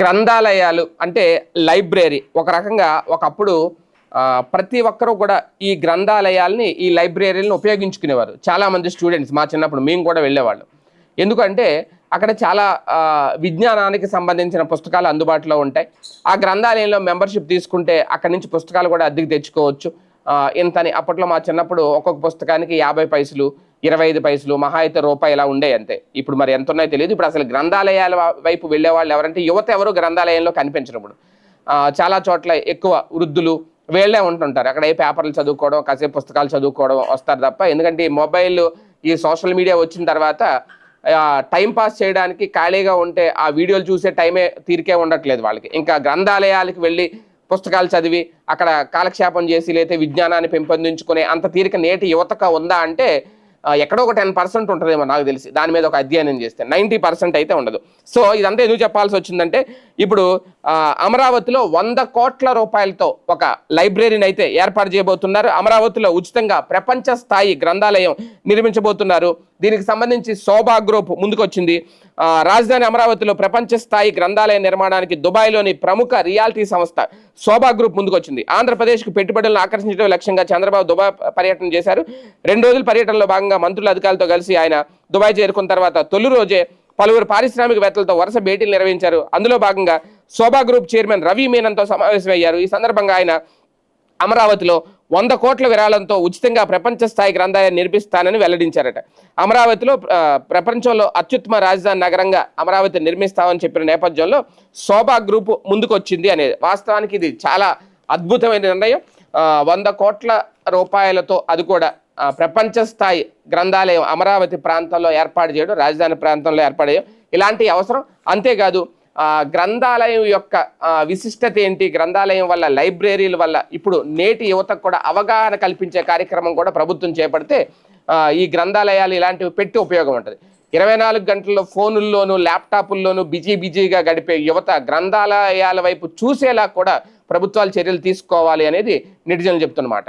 గ్రంథాలయాలు అంటే లైబ్రరీ. ఒక రకంగా ఒకప్పుడు ప్రతి ఒక్కరూ కూడా ఈ గ్రంథాలయాల్ని ఈ లైబ్రరీలను ఉపయోగించుకునేవారు. చాలామంది స్టూడెంట్స్ మా చిన్నప్పుడు మేము కూడా వెళ్ళేవాళ్ళం. ఎందుకంటే అక్కడ చాలా విజ్ఞానానికి సంబంధించిన పుస్తకాలు అందుబాటులో ఉంటాయి. ఆ గ్రంథాలయంలో మెంబర్షిప్ తీసుకుంటే అక్కడి నుంచి పుస్తకాలు కూడా అద్దెకి తెచ్చుకోవచ్చు. ఇంతని అప్పట్లో మా చిన్నప్పుడు ఒక్కొక్క పుస్తకానికి యాభై పైసలు ఇరవై ఐదు పైసలు మహా అయితే రూపాయి ఇలా ఉండే అంతే. ఇప్పుడు మరి ఎంత ఉన్నాయో తెలియదు ఇప్పుడు అసలు గ్రంథాలయాల వైపు వెళ్ళే వాళ్ళు ఎవరంటే యువత ఎవరు గ్రంథాలయంలో కనిపించినప్పుడు. చాలా చోట్ల ఎక్కువ వృద్ధులు వీళ్ళే ఉంటుంటారు. అక్కడ ఏ పేపర్లు చదువుకోవడం కాసేపు పుస్తకాలు చదువుకోవడం వస్తారు తప్ప. ఎందుకంటే ఈ మొబైల్ ఈ సోషల్ మీడియా వచ్చిన తర్వాత టైం పాస్ చేయడానికి ఖాళీగా ఉంటే ఆ వీడియోలు చూసే టైమే తీరికే ఉండట్లేదు వాళ్ళకి. ఇంకా గ్రంథాలయాలకు వెళ్ళి పుస్తకాలు చదివి అక్కడ కాలక్షేపం చేసి లేతే విజ్ఞానాన్ని పెంపొందించుకునే అంత తీరిక నేటి యువతక ఉందా అంటే ఎక్కడో ఒక టెన్ పర్సెంట్ ఉంటుందేమో నాకు తెలిసి. దాని మీద ఒక అధ్యయనం చేస్తే. నైంటీ పర్సెంట్ అయితే ఉండదు. సో ఇదంతా ఎందుకు చెప్పాల్సి వచ్చిందంటే ఇప్పుడు అమరావతిలో వంద కోట్ల రూపాయలతో ఒక లైబ్రరీని అయితే ఏర్పాటు చేయబోతున్నారు. అమరావతిలో ఉచితంగా ప్రపంచ స్థాయి గ్రంథాలయం నిర్మించబోతున్నారు. దీనికి సంబంధించి శోభా గ్రూప్ ముందుకొచ్చింది. రాజధాని అమరావతిలో ప్రపంచ స్థాయి గ్రంథాలయ నిర్మాణానికి దుబాయ్లోని ప్రముఖ రియాలిటీ సంస్థ శోభా గ్రూప్ ముందుకొచ్చింది. ఆంధ్రప్రదేశ్కు పెట్టుబడులను ఆకర్షించడం లక్ష్యంగా చంద్రబాబు దుబాయ్ పర్యటన చేశారు. రెండు రోజుల పర్యటనలో భాగంగా మంత్రుల అధికారులతో కలిసి ఆయన దుబాయ్ చేరుకున్న తర్వాత తొలి రోజే పలువురు పారిశ్రామికవేత్తలతో వరుస భేటీలు నిర్వహించారు. అందులో భాగంగా శోభా గ్రూప్ చైర్మన్ రవి మీనన్తో సమావేశమయ్యారు. ఈ సందర్భంగా ఆయన అమరావతిలో వంద కోట్ల విరాళంతో ఉచితంగా ప్రపంచ స్థాయి గ్రంథాలయం నిర్మిస్తానని వెల్లడించారట. అమరావతిలో ప్రపంచంలో అత్యుత్తమ రాజధాని నగరంగా అమరావతి నిర్మిస్తామని చెప్పిన నేపథ్యంలో శోభా గ్రూప్ ముందుకొచ్చింది అనేది వాస్తవానికి ఇది చాలా అద్భుతమైన నిర్ణయం. వంద కోట్ల రూపాయలతో అది కూడా ప్రపంచ స్థాయి గ్రంథాలయం అమరావతి ప్రాంతంలో ఏర్పాటు చేయడం రాజధాని ప్రాంతంలో ఏర్పాటు చేయడం ఇలాంటి అవసరం. అంతేకాదు గ్రంథాలయం యొక్క విశిష్టత ఏంటి? గ్రంథాలయం వల్ల లైబ్రరీల వల్ల ఇప్పుడు నేటి యువతకు కూడా అవగాహన కల్పించే కార్యక్రమం కూడా ప్రభుత్వం చేపడితే ఈ గ్రంథాలయాలు ఇలాంటివి పెట్టి ఉపయోగం ఉంటుంది. ఇరవై నాలుగు గంటల్లో ఫోనుల్లోనూ ల్యాప్టాపుల్లోనూ బిజీ బిజీగా గడిపే యువత గ్రంథాలయాల వైపు చూసేలా కూడా ప్రభుత్వాలు చర్యలు తీసుకోవాలి అనేది నిటిజనులు చెప్తున్నమాట.